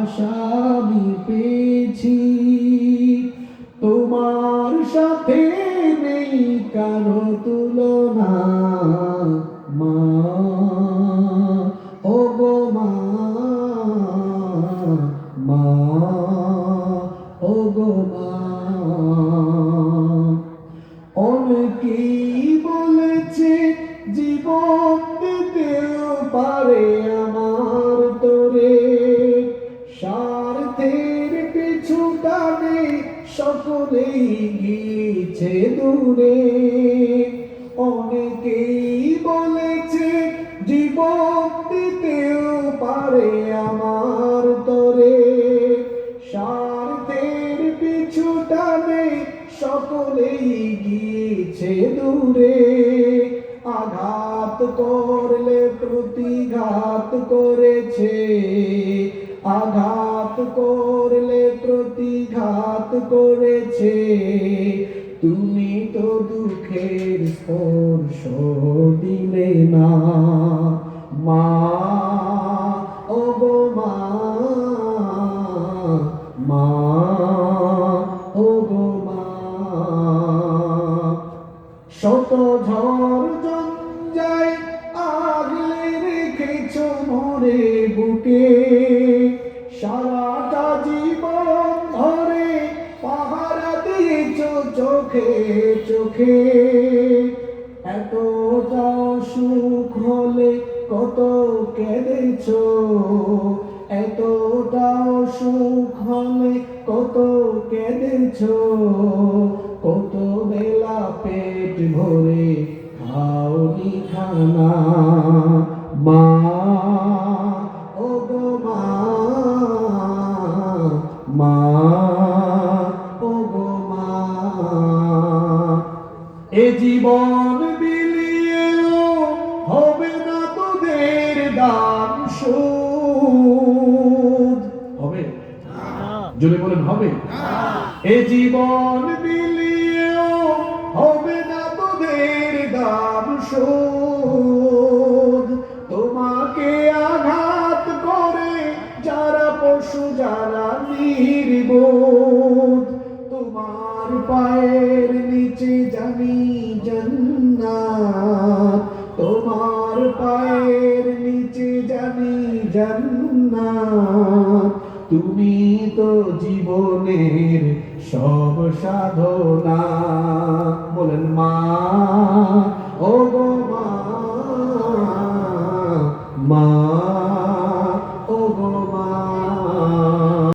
আশা পেয়েছি। তোমার সাথে নেই কারও তুলনা। মা, ও গো মা মা, ও গো মা। অনেকেই বলেছে, জীবন সকলেই গিয়েছে দূরে। অনেকেই বলেছে, জীবন দিতেও পারে আমার তোরে। স্বার্থের পিছু টানে সকলেই গিয়েছে দূরে। আঘাত করলে প্রতিঘাত করেছে। আঘাত করলে প্রতিঘাত করেছে, তুমি তো দুঃখের স্পর্শ দিলে না। মা ও গো মা মা ও গো মা। শত ঝড় জঞ্জায় আগলে রেখেছ মোরে বুকে। চোখে এতটা সুখ হলে কত কেঁদেছ? এতটা সুখ হলে কত কেঁদেছ? কত বেলা পেট ভরে খাওনি খানা, মা এ জীবন বিলিয়েও হবে না তোদের দাম শোধ হবে? জোরে বলেন, হবে? এ জীবন বিলিয়েও হবে না তোদের দাম শোধ তোমাকে আঘাত করে যারা পশু, যারা নির্বোধ, তোমার পায়ের পেয়েছি জানি জন্নাত। তোমার পায়ের নিচে জানি জন্নাত। তুমি তো জীবনের সব সাধনা। বলেন মা, ও গো মা মা